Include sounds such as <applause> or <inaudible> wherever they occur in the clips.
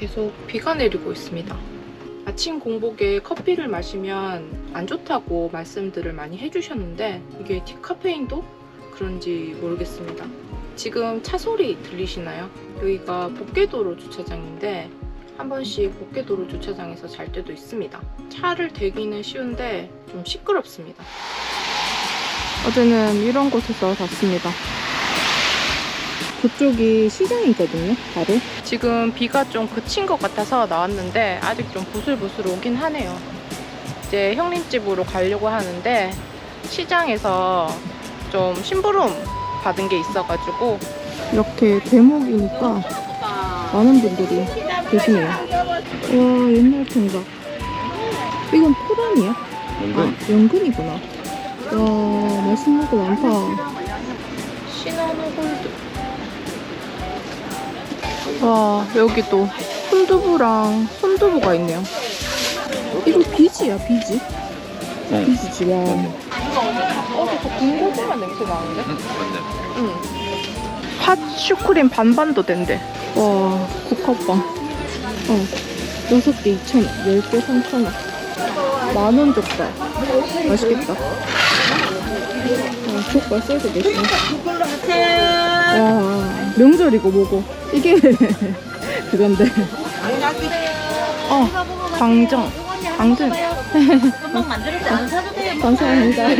계속 비가 내리고 있습니다. 아침 공복에 커피를 마시면 안 좋다고 말씀들을 많이 해주셨는데 이게 디카페인도 그런지 모르겠습니다. 지금 차 소리 들리시나요? 여기가 복개도로 주차장인데 한 번씩 복개도로 주차장에서 잘 때도 있습니다. 차를 대기는 쉬운데 좀 시끄럽습니다. 어제는 이런 곳에서 잤습니다. 그쪽이 시장이거든요, 바로. 지금 비가 좀 그친 것 같아서 나왔는데 아직 좀 부슬부슬 오긴 하네요. 이제 형님집으로 가려고 하는데 시장에서 좀 심부름 받은 게 있어가지고 이렇게 대목이니까 많은 분들이 계시네요. 와 옛날 통닭. 이건 포란이야? 아, 연근이구나. 와 맛있는 거 많다. 와 여기 또 손두부랑 손두부가 있네요. 이거 비지야 비지? 응. 비지지 와. 어, 저 군고구마 냄새 나는데? 맞네. 응. 팥 슈크림 반반도 된대. 와, 국화빵. 어. 6개 2,000원, 10개 3,000원. 만원 족발. 맛있겠다. 아, 족발 썰도 계시네. 와, 명절이고 뭐고. 이게 <laughs> 그건데. 어, 광정. 광정. 금방 만들었지 안 사도 돼요. 감사합니다.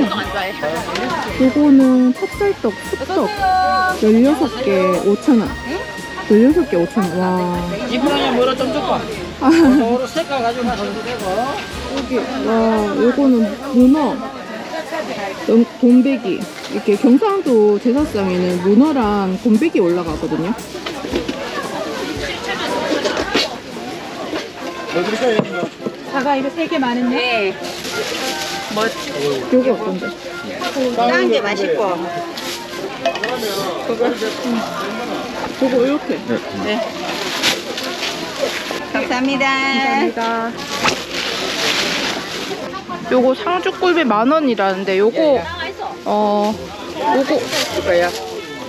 요거는 찹쌀떡, 쑥떡 16개 5,000원 16개 5,000원 와 이분은 뭐로 좀 줄까? 아, 서로 색깔 가지고 가셔도 되고. 여기 와 요거는 문어 돈- 돈배기 이렇게 경상도 제사상에는 문어랑 돈배기 올라가거든요 뭐 드릴까요? 사과 이거 세개 많은데. 네. 요거 어떤데? 딴게 맛있고. 요거 이렇게 네. 감사합니다. 감사합니다 요거 상주꿀비 만원이라는데 요거 어 요거 줄까요?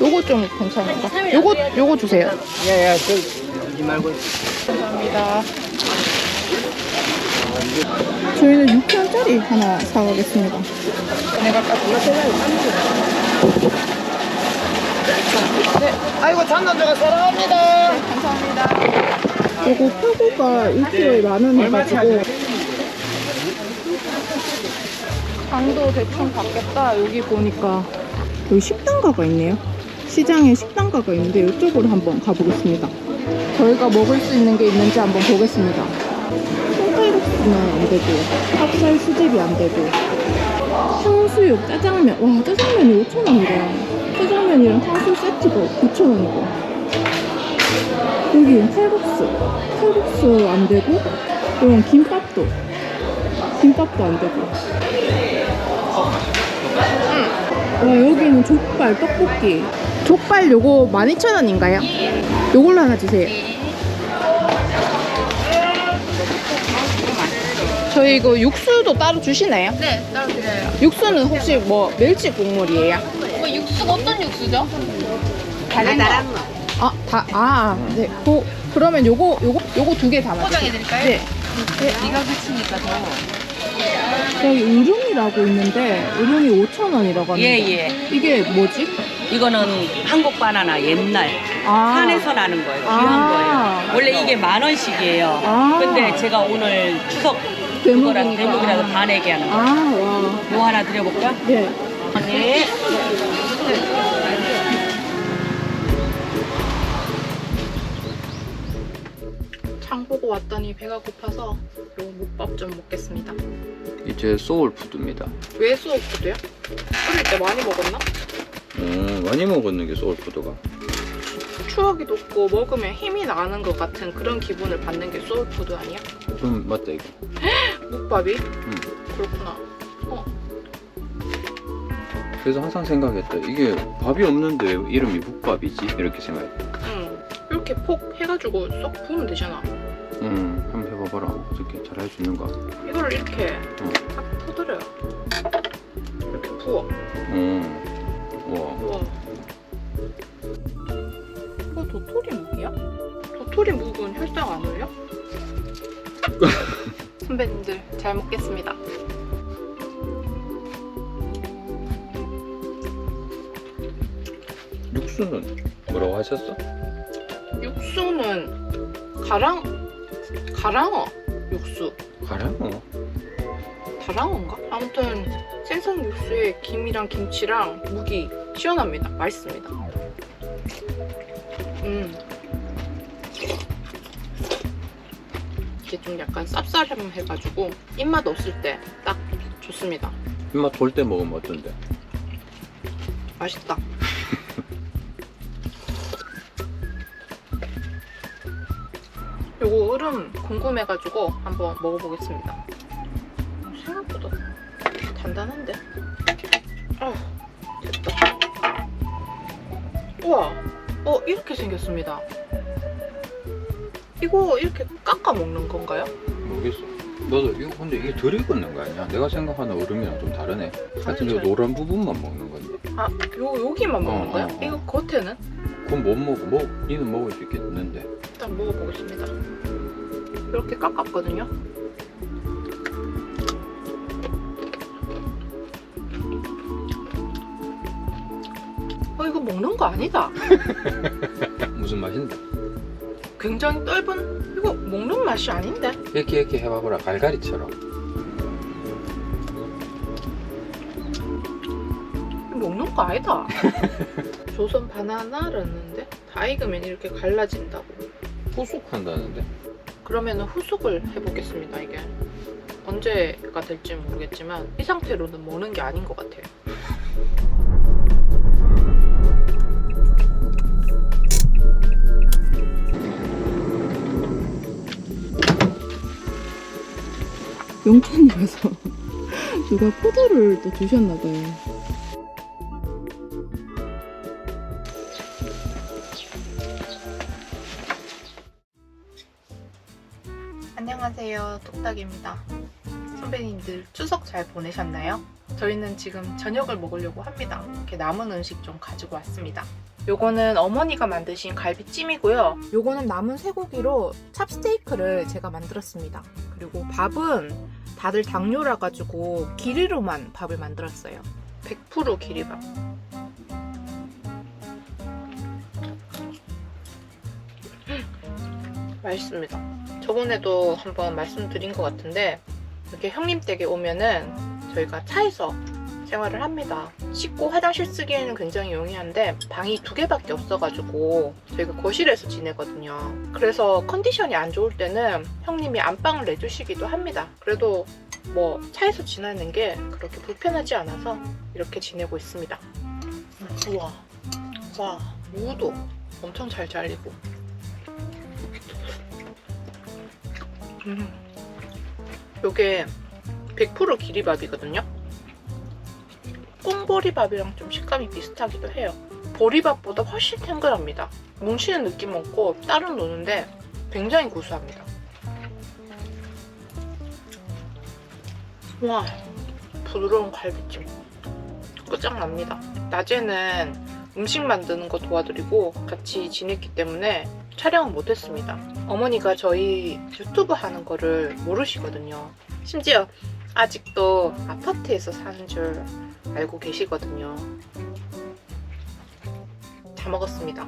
요거 좀 괜찮은가? 요거 요거 주세요 예, 예, 저, 주지 말고. 감사합니다. 저희는 6천짜리 하나 사가겠습니다. 내가 아까 네, 아이고, 잔난조가 사랑합니다. 감사합니다. 요거 파고가 1kg에 만원 해가지고 장도 대충 받겠다. 여기 보니까 여기 식당가가 있네요. 시장에 식당가가 있는데 이쪽으로 한번 가보겠습니다. 저희가 먹을 수 있는 게 있는지 한번 보겠습니다. 통칼국수는 안 되고, 찹쌀 수제비 안 되고, 탕수육, 짜장면. 와, 짜장면이 5,000원이래. 짜장면이랑 탕수육 세트가 9,000원이고. 여기 칼국수. 칼국수 안 되고, 이런 김밥도. 김밥도 안 되고. 와, 여기는 족발, 떡볶이. 족발 요거 12,000원인가요? 요걸로 하나 주세요. 저희 이거 육수도 따로 주시나요? 네, 따로 드려요. 육수는 혹시 뭐 멸치 국물이에요? 뭐 육수가 어떤 육수죠? 달달한 거. 아, 다, 아, 네. 고, 그러면 요거, 요거, 요거 두 개 담아주세요. 포장해드릴까요? 네. 네가 그치니까 더. 여기 우 릉이라고 있는데, 우릉이 5,000원이라고 하는데. 예, 예. 이게 뭐지? 이거는 한국 바나나 옛날 아. 산에서 나는 거예요. 귀한 아. 거예요. 원래 이게 만 원씩이에요. 아. 근데 제가 오늘 추석. 그거라 대목이라서 반에게 하는 아, 거. 와. 뭐 하나 드려볼까? 네. 네. 보고 왔더니 배가 고파서 요 묵밥 좀 먹겠습니다. 이제 소울푸드입니다. 왜 소울푸드요? 어릴 때 많이 먹었나? 음, 많이 먹었는 게 소울푸드가. 추억이 돋고 먹으면 힘이 나는 것 같은 그런 기분을 받는 게 소울푸드 아니야? 좀 맞다 이거. 묵밥이? 음. 그렇구나. 그래서 항상 생각했다. 이게 밥이 없는데 왜 이름이 국밥이지? 이렇게 생각했다. 응. 이렇게 폭 해가지고 쏙 부으면 되잖아. 음, 한번 해봐봐라. 어떻게 잘 할 수 있는가? 이거를 이렇게 응. 딱 퍼드려요. 이렇게 부어. 음, 와. 우와. 이거 도토리 묵이야? 도토리 묵은 혈당 안 올려? <laughs> 선배님들 잘 먹겠습니다. 육수는 뭐라고 하셨어? 육수는 가랑 가랑어 육수 가량어. 다랑어인가? 아무튼 생선 육수에 김이랑 김치랑 묵이 시원합니다. 맛있습니다. 음. 이게 좀 약간 쌉싸름해가지고 입맛 없을 때 딱 좋습니다. 입맛 돌 때 먹으면 어떤데? 맛있다. 얼음 궁금해가지고 한번 먹어보겠습니다. 생각보다 단단한데? 아, 됐다. 우와, 어, 이렇게 생겼습니다. 이거 이렇게 깎아 먹는 건가요? 모르겠어. 너도 이거 근데 이게 덜 익었는 거 아니야? 내가 생각하는 얼음이랑 좀 다르네. 하여튼 이 다르죠. 노란 부분만 먹는 건데. 아, 요, 여기만 먹는 어, 거야? 어, 어. 이거 겉에는? 그건 못 먹어. 뭐, 니는 먹을 수 있겠는데. 일단 먹어보겠습니다. 이렇게 깎았거든요. 어, 이거 먹는 거 아니다. <laughs> 무슨 맛인데? 굉장히 떫은, 이거 먹는 맛이 아닌데? 이렇게 이렇게 해봐보라. 갈갈이처럼. 먹는 거 아니다. <laughs> 조선 바나나 라는데? 다 익으면 이렇게 갈라진다고. 후숙한다는데? 그러면 후숙을 해보겠습니다, 이게. 언제가 될지 모르겠지만, 이 상태로는 먹는 게 아닌 것 같아요. 용천이라서 <laughs> 누가 포도를 또 주셨나봐요. 안녕하세요. 뚝딱입니다. 선배님들 추석 잘 보내셨나요? 저희는 지금 저녁을 먹으려고 합니다. 이렇게 남은 음식 좀 가지고 왔습니다. 요거는 어머니가 만드신 갈비찜이고요. 요거는 남은 쇠고기로 찹스테이크를 제가 만들었습니다. 그리고 밥은 다들 당뇨라 가지고 기리로만 밥을 만들었어요. 100% 기리밥. 맛있습니다. 저번에도 한번 말씀드린 것 같은데 이렇게 형님 댁에 오면은 저희가 차에서 생활을 합니다. 씻고 화장실 쓰기에는 굉장히 용이한데 방이 두 개밖에 없어가지고 저희가 거실에서 지내거든요. 그래서 컨디션이 안 좋을 때는 형님이 안방을 내주시기도 합니다. 그래도 뭐 차에서 지내는 게 그렇게 불편하지 않아서 이렇게 지내고 있습니다. 우와, 와 무도 엄청 잘 잘리고. 음. 요게 100% 기리밥이거든요. 꽁보리밥이랑 좀 식감이 비슷하기도 해요. 보리밥보다 훨씬 탱글합니다. 뭉치는 느낌 없고 따로 노는데 굉장히 구수합니다. 와, 부드러운 갈비찜. 끝장납니다. 낮에는 음식 만드는 거 도와드리고 같이 지냈기 때문에 촬영은 못했습니다. 어머니가 저희 유튜브 하는 거를 모르시거든요. 심지어 아직도 아파트에서 사는 줄 알고 계시거든요. 다 먹었습니다.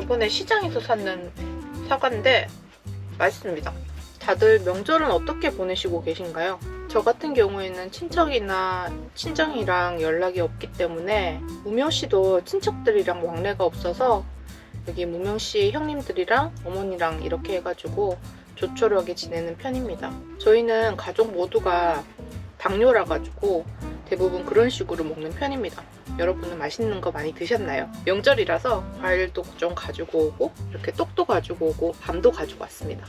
이번에 시장에서 샀는 사과인데 맛있습니다. 다들 명절은 어떻게 보내시고 계신가요? 저 같은 경우에는 친척이나 친정이랑 연락이 없기 때문에 무명 씨도 친척들이랑 왕래가 없어서 여기 무명 씨 형님들이랑 어머니랑 이렇게 해가지고 조촐하게 지내는 편입니다. 저희는 가족 모두가 당뇨라 가지고 대부분 그런 식으로 먹는 편입니다. 여러분은 맛있는 거 많이 드셨나요? 명절이라서 과일도 좀 가지고 오고 이렇게 떡도 가지고 오고 밤도 가지고 왔습니다.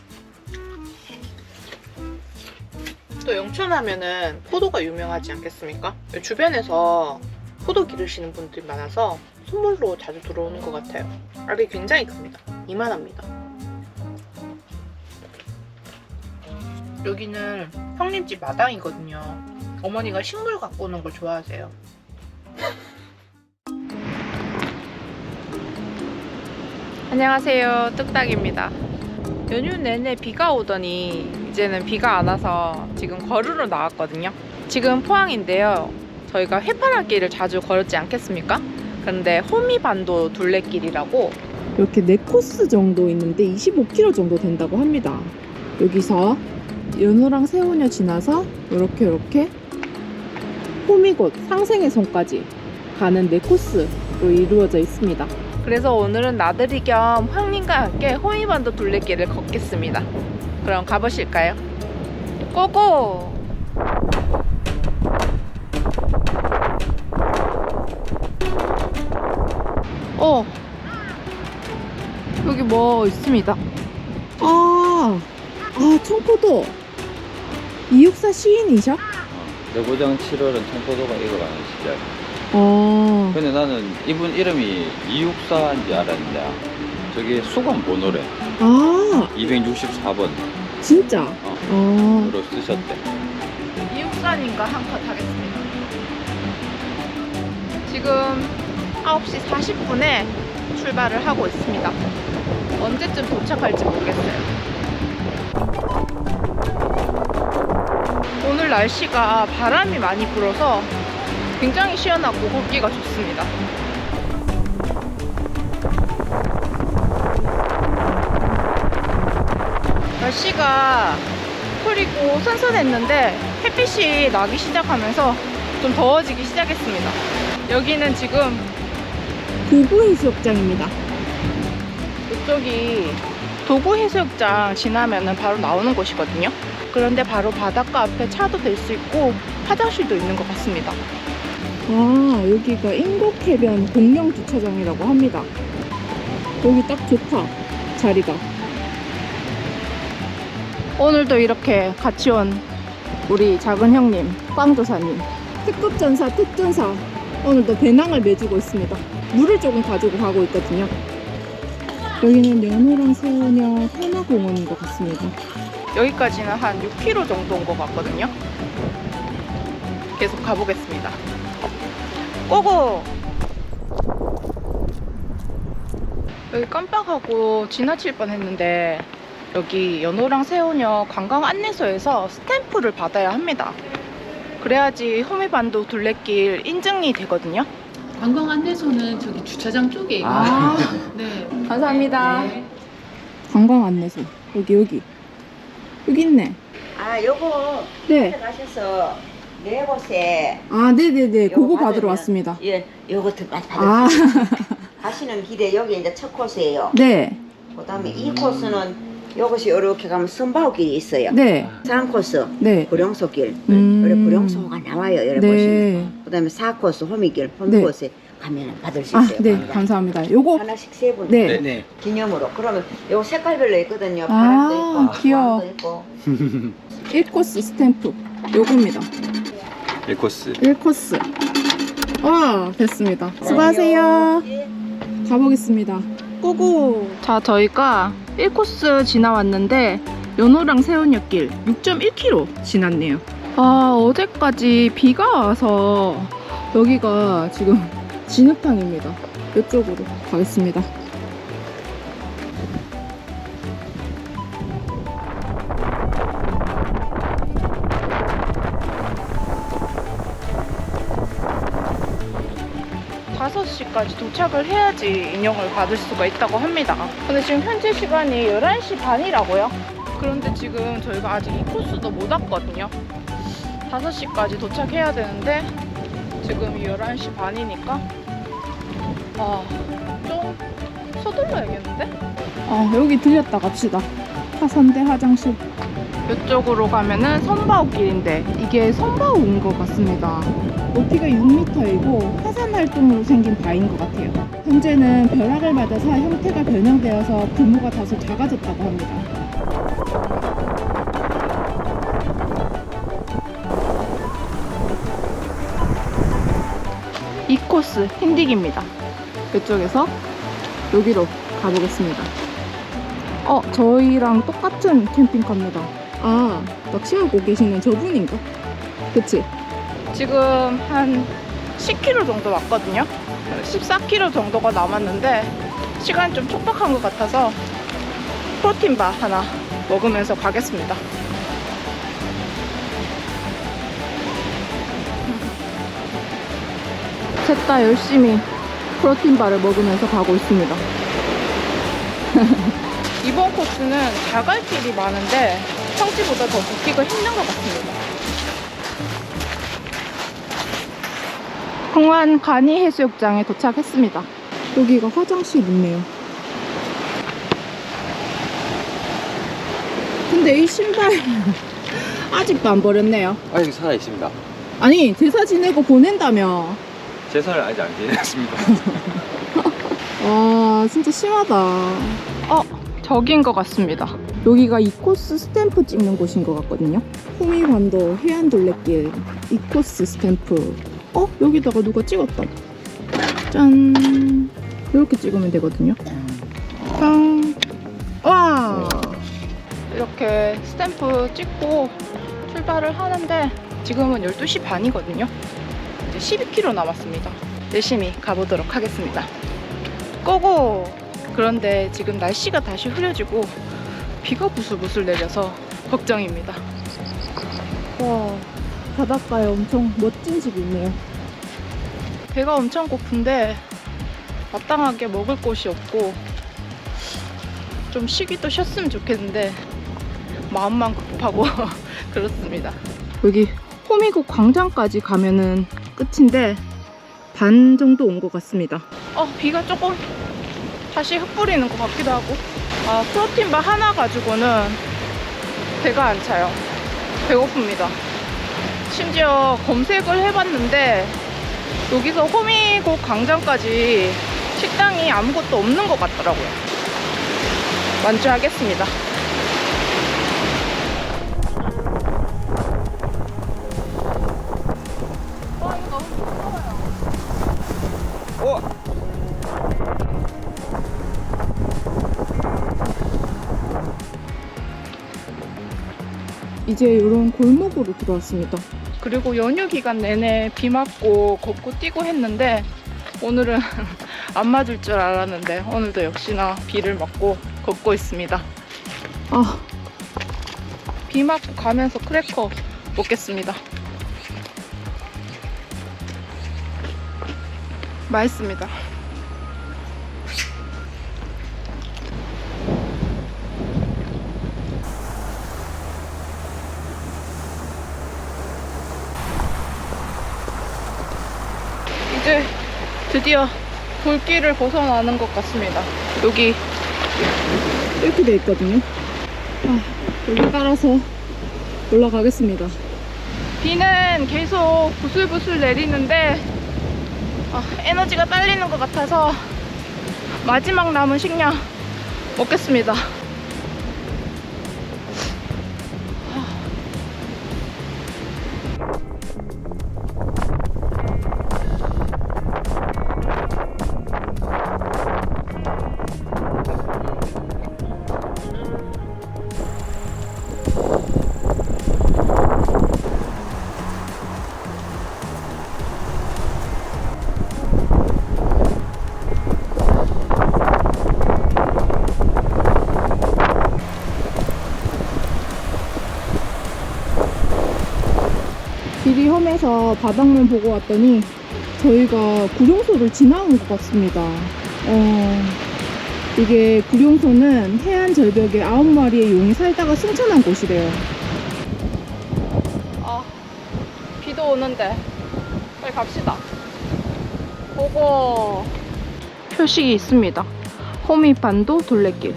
또 영천 하면은 포도가 유명하지 않겠습니까? 주변에서 포도 기르시는 분들이 많아서 선물로 자주 들어오는 것 같아요. 알이 굉장히 큽니다. 이만합니다. 여기는 형님 집 마당이거든요. 어머니가 식물 갖고 오는 걸 좋아하세요. 안녕하세요. 뚝딱입니다. 연휴 내내 비가 오더니 이제는 비가 안 와서 지금 걸으러 나왔거든요. 지금 포항인데요. 저희가 해파랑길을 자주 걸었지 않겠습니까? 근데 호미반도 둘레길이라고 이렇게 네 코스 정도 있는데 25km 정도 된다고 합니다. 여기서 연호랑 세우녀 지나서 이렇게 이렇게 호미곶 상생의 손까지 가는 네 코스로 이루어져 있습니다. 그래서 오늘은 나들이 겸 형님과 함께 호미반도 둘레길을 걷겠습니다. 그럼 가보실까요? 고고! 어 여기 뭐 있습니다. 아, 아 청포도 이육사 시인이셔? 내고장 7월은 청포도가 익어가는 시절. 어, 근데 나는 이분 이름이 이육사인지 알았는데 저게 수건 번호래. 아 264번으로 진짜? 어. 어. 쓰셨대. 이육산인가 한 컷 하겠습니다. 지금 9시 40분에 출발을 하고 있습니다. 언제쯤 도착할지 모르겠어요. 오늘 날씨가 바람이 많이 불어서 굉장히 시원하고 걷기가 좋습니다. 날씨가 흐리고 선선했는데 햇빛이 나기 시작하면서 좀 더워지기 시작했습니다. 여기는 지금 도구해수욕장입니다. 이쪽이 도구해수욕장 지나면은 바로 나오는 곳이거든요. 그런데 바로 바닷가 앞에 차도 댈수 있고 화장실도 있는 것 같습니다. 아, 여기가 인곡해변 공영 주차장이라고 합니다. 여기 딱 좋다, 자리가. 오늘도 이렇게 같이 온 우리 작은 형님, 빵도사님, 특급 전사, 특전사 오늘도 배낭을 메주고 있습니다. 물을 조금 가지고 가고 있거든요. 여기는 연호랑 소녀 하나공원인 것 같습니다. 여기까지는 한 6km 정도 온것 같거든요. 계속 가보겠습니다. 고고! 여기 깜빡하고 지나칠 뻔했는데 여기 연호랑 세호녀 관광 안내소에서 스탬프를 받아야 합니다. 그래야지 호미반도 둘레길 인증이 되거든요. 관광 안내소는 저기 주차장 쪽에 있고. 아, <laughs> 네. 감사합니다. 네. 관광 안내소 여기 여기 여기 있네. 아 요거 네. 가셔서 네 곳에 아 네네네. 요거 그거 받으러 받으면- 왔습니다. 예 요거 드- 받- 받으세요. 아 <laughs> 가시는 길에 여기 이제 첫 코스예요. 네. 그다음에 이 코스는 요것이 이렇게 가면 선바오길이 있어요. 네. 3코스 네. 구룡소길. 음. 여기 구룡소가 나와요. 여러 곳이. 네. 그다음에 4코스 호미길 네. 홈코스에 가면 받을 수 아, 있어요. 네. 감사합니다. 요거 하나씩 세 분. 네. 네. 기념으로. 그러면 요거 색깔별로 있거든요. 아, 파란도 있고, 귀여워. 노란도 있고. <laughs> 1코스 스탬프 요겁니다. 1코스. 1코스. 와, 됐습니다. 수고하세요. 가보겠습니다. 고고. 자, 저희가 1코스 지나왔는데 연호랑 세운역길 6.1km 지났네요. 아, 어제까지 비가 와서 여기가 지금 진흙탕입니다. 이쪽으로 가겠습니다. 다섯 시까지 도착을 해야지 인형을 받을 수가 있다고 합니다. 근데 지금 현재 시간이 11시 반이라고요? 그런데 지금 저희가 아직 이 코스도 못 왔거든요. 5시까지 도착해야 되는데 지금 11시 반이니까 아, 좀 서둘러야겠는데? 아, 여기 들렸다 갑시다. 화선대 화장실. 이쪽으로 가면은 선바오길인데 이게 선바오인 것 같습니다. 높이가 6m이고 화산 활동으로 생긴 바위인 것 같아요. 현재는 벼락을 맞아서 형태가 변형되어서 규모가 다소 작아졌다고 합니다. 이 코스 힌딕입니다. 이쪽에서 여기로 가보겠습니다. 어, 저희랑 똑같은 캠핑카입니다. 아, 낚시하고 계시는 저분인가? 그치? 지금 한 10km 정도 왔거든요. 14km 정도가 남았는데 시간이 좀 촉박한 것 같아서 프로틴바 하나 먹으면서 가겠습니다. 셋 다 열심히 프로틴바를 먹으면서 가고 있습니다. <laughs> 이번 코스는 자갈 길이 많은데 평지보다 더 걷기가 힘든 것 같습니다. 홍안 간이 해수욕장에 도착했습니다. 여기가 화장실 있네요. 근데 이 신발 <laughs> 아직도 안 버렸네요. 아직 살아 있습니다. 아니 제사 지내고 보낸다며. 제사를 아직 안 지냈습니다. <laughs> 와 진짜 심하다. 어 저기인 것 같습니다. 여기가 이 코스 스탬프 찍는 곳인 것 같거든요. 호미반도 해안둘레길 이 코스 스탬프. 어 여기다가 누가 찍었다. 짠 이렇게 찍으면 되거든요. 짠. 와 이렇게 스탬프 찍고 출발을 하는데 지금은 12시 반이거든요. 이제 12km 남았습니다. 열심히 가보도록 하겠습니다. 고고! 그런데 지금 날씨가 다시 흐려지고 비가 부슬부슬 내려서 걱정입니다. 와, 바닷가에 엄청 멋진 집이 있네요. 배가 엄청 고픈데 마땅하게 먹을 곳이 없고 좀 쉬기도 쉬었으면 좋겠는데 마음만 급하고 <laughs> 그렇습니다. 여기 호미곶 광장까지 가면은 끝인데 반 정도 온 것 같습니다. 어, 비가 조금 다시 흩뿌리는 것 같기도 하고. 아, 프로틴바 하나 가지고는 배가 안 차요. 배고픕니다. 심지어 검색을 해봤는데 여기서 호미곶 광장까지 식당이 아무것도 없는 것 같더라고요. 완주하겠습니다. 이제 이런 골목으로 들어왔습니다. 그리고 연휴 기간 내내 비 맞고 걷고 뛰고 했는데 오늘은 <laughs> 안 맞을 줄 알았는데 오늘도 역시나 비를 맞고 걷고 있습니다. 아, 비 맞고 가면서 크래커 먹겠습니다. 맛있습니다. 이제 드디어 불길을 벗어나는 것 같습니다. 여기 이렇게 돼 있거든요. 아, 여기 따라서 올라가겠습니다. 비는 계속 부슬부슬 내리는데 아, 에너지가 딸리는 것 같아서 마지막 남은 식량 먹겠습니다. 험해서 바닥만 보고 왔더니 저희가 구룡소를 지나온 것 같습니다. 어, 이게 구룡소는 해안 절벽에 아홉 마리의 용이 살다가 승천한 곳이래요. 아, 비도 오는데 빨리 갑시다. 보고 표식이 있습니다. 호미반도 둘레길.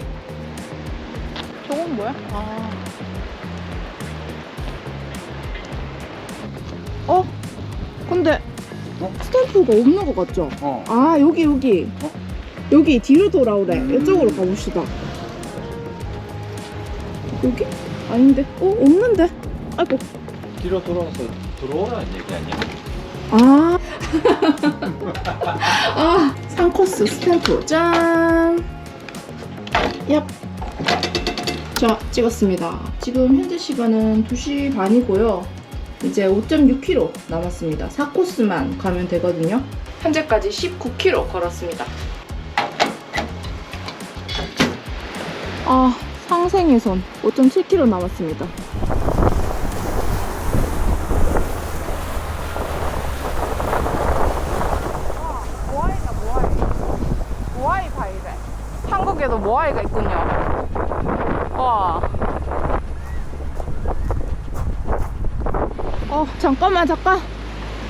저건 뭐야? 아. 스탬프가 없는 것 같죠? 어. 아 여기 여기 여기 뒤로 돌아오래 이쪽으로 가봅시다 여기? 아닌데? 어? 없는데? 아이고 뒤로 돌아와서 들어오라는 얘기 아니야? 아, <laughs> 아, 3코스 스탬프. 짠! 얍. 자, 찍었습니다. 지금 현재 시간은 2시 반이고요. 이제 5.6km 남았습니다. 4코스만 가면 되거든요. 현재까지 19km 걸었습니다. 아, 상생해선 5.7km 남았습니다. 잠깐만, 잠깐.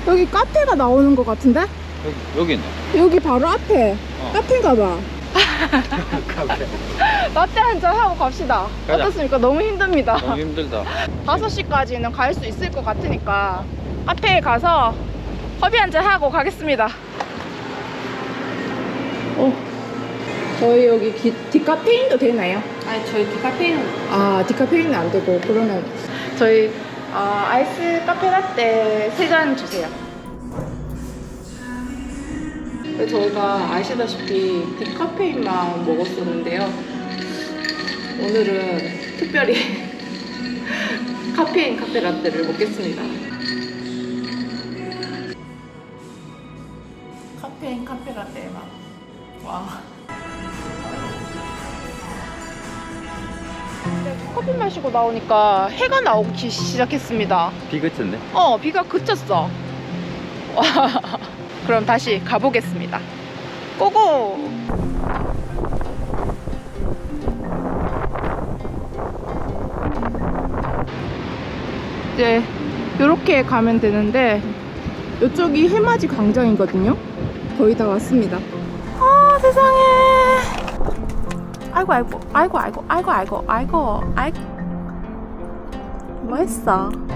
여기 카페가 나오는 것 같은데? 여기, 여기 있네. 여기 바로 앞에 어. 카페인가 봐. <laughs> 라떼 한잔 하고 갑시다. 가자. 어떻습니까? 너무 힘듭니다. 너무 힘들다. <laughs> 5시까지는 갈 수 있을 것 같으니까 카페에 가서 커피 한잔 하고 가겠습니다. 어, 저희 여기 디, 디카페인도 되나요? 아니 저희 디카페인은 아, 디카페인은 안 되고 그러면 저희 아, 아이스 카페 라떼 세잔 주세요. 네, 저희가 아시다시피 디카페인만 먹었었는데요. 오늘은 특별히 <laughs> 카페인 카페 라떼를 먹겠습니다. 카페인 카페 라떼 맛. 와. 커피 마시고 나오니까 해가 나오기 시작했습니다. 비 그쳤네. 어, 비가 그쳤어. 와, <laughs> 그럼 다시 가보겠습니다. 고고! 이제 이렇게 가면 되는데 이쪽이 해맞이 광장이거든요. 거의 다 왔습니다. 아 세상에. 아이고 아이고 아이고 아이고 아이고 아이고 아이고 아이고 뭐 했어? <laughs>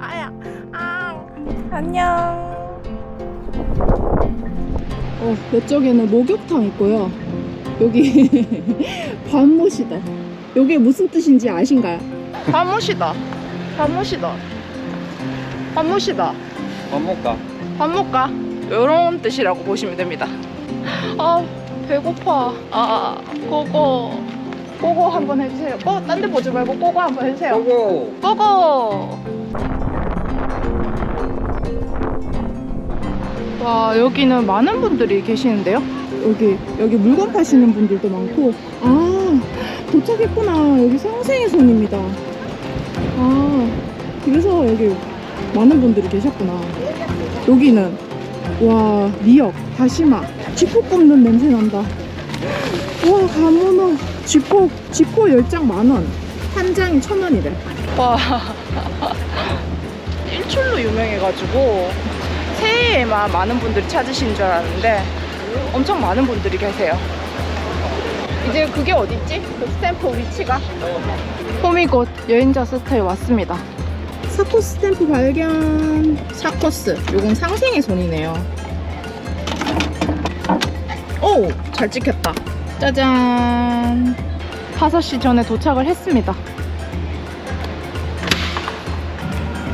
아야 아 안녕 어 이쪽에는 목욕탕 있고요 여기 <laughs> 밤못이다 여기 무슨 뜻인지 아신가요? 밤못이다 밤못이다 밤못이다 밥 먹까? 밥 먹까? 이런 뜻이라고 보시면 됩니다. <laughs> 아 배고파. 아 고고 고고 한번 해주세요. 어, 딴데 보지 말고 고고 한번 해주세요. 고고! 고고. 와 여기는 많은 분들이 계시는데요. 여기 여기 물건 파시는 분들도 많고 아 도착했구나 여기 상생의 손입니다. 아 그래서 여기 많은 분들이 계셨구나. 여기는 와 미역, 다시마, 쥐포 굽는 냄새 난다. 와 가문어 쥐포 쥐포 10장 만원 한 장이 천 원이래. 와 <laughs> 일출로 유명해가지고 새해에만 많은 분들이 찾으신 줄 알았는데 엄청 많은 분들이 계세요. 이제 그게 어딨지? 그 스탬프 위치가? 호미곶 여행자 스타에 왔습니다. 사코스 스탬프 발견. 사코스. 요건 상생의 손이네요. 오! 잘 찍혔다. 짜잔. 5시 전에 도착을 했습니다.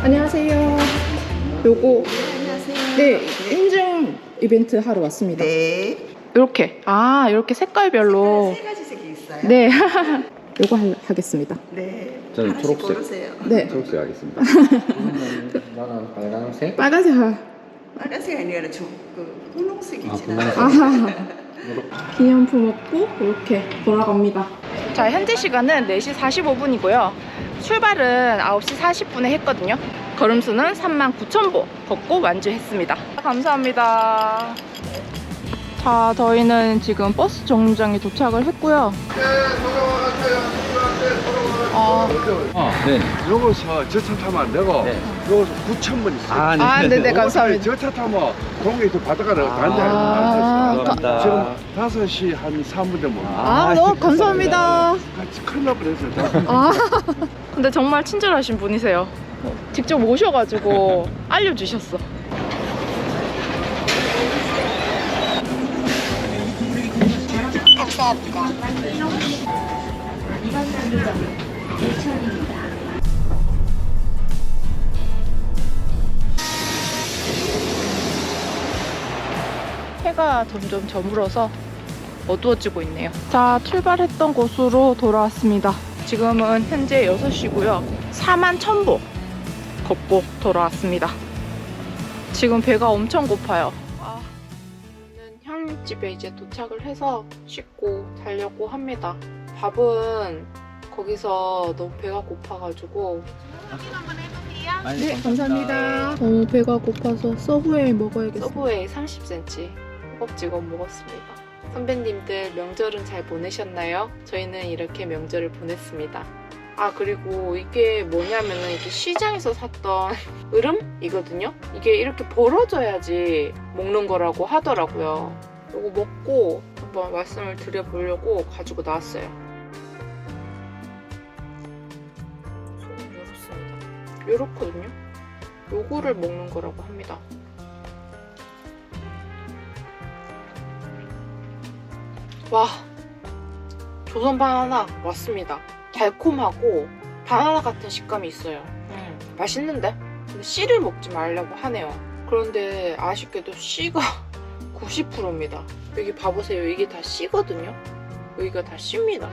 안녕하세요. 요거. 네, 인증 이벤트 하러 왔습니다. 네. 이렇게. 아, 이렇게 색깔별로. 세 가지 색이 있어요. 네. <laughs> 요거 하, 하겠습니다. 네. 저는 하나씩 초록색. 고르세요. 네. 초록색 하겠습니다. <laughs> 나는 빨간색. 빨간색 하. 빨간색 아니라 저 그 분홍색 아, 있잖아요. 분홍색. 아하. 기념품 얻고 이렇게 돌아갑니다. 자, 현재 시간은 4시 45분이고요. 출발은 9시 40분에 했거든요. 걸음수는 39,000보 걷고 완주했습니다. 감사합니다. 자, 저희는 지금 버스 정류장에 도착을 했고요. 어, 아, 네. 여기서 저차 타면 안 되고 네. 여기서 9천 번 있어요. 아, 아, 네 네, 감사합니다. 저차 타면 동네에서 바닷가를 아, 간대. 아, 감사합니다. 지금 5시 한 3분 되면 아, 너무 감사합니다. 같이 큰일 날 뻔했어요. 아, <laughs> 근데 정말 친절하신 분이세요. 직접 오셔가지고 알려주셨어. 해가 점점 저물어서 어두워지고 있네요. 자, 출발했던 곳으로 돌아왔습니다. 지금은 현재 6시고요. 4만 1000보 걷고 돌아왔습니다. 지금 배가 엄청 고파요. 아, 저는 형집에 이제 도착을 해서 씻고 자려고 합니다. 밥은 거기서 너무 배가 고파가지고 아니, 네, 감사합니다. 너무 배가 고파서 서브웨이 먹어야겠어요. 서브웨이 30cm 허겁지겁 먹었습니다. 선배님들 명절은 잘 보내셨나요? 저희는 이렇게 명절을 보냈습니다. 아 그리고 이게 뭐냐면은 이게 시장에서 샀던 <laughs> 으름이거든요. 이게 이렇게 벌어져야지 먹는 거라고 하더라고요. 이거 먹고 한번 말씀을 드려보려고 가지고 나왔어요. 요렇거든요. 요거를 먹는 거라고 합니다. 와, 조선 바나나 왔습니다. 달콤하고 바나나 같은 식감이 있어요. 음, 맛있는데? 근데 씨를 먹지 말라고 하네요. 그런데 아쉽게도 씨가 <laughs> 90%입니다. 여기 봐보세요. 이게 다 씨거든요. 여기가 다 씨입니다.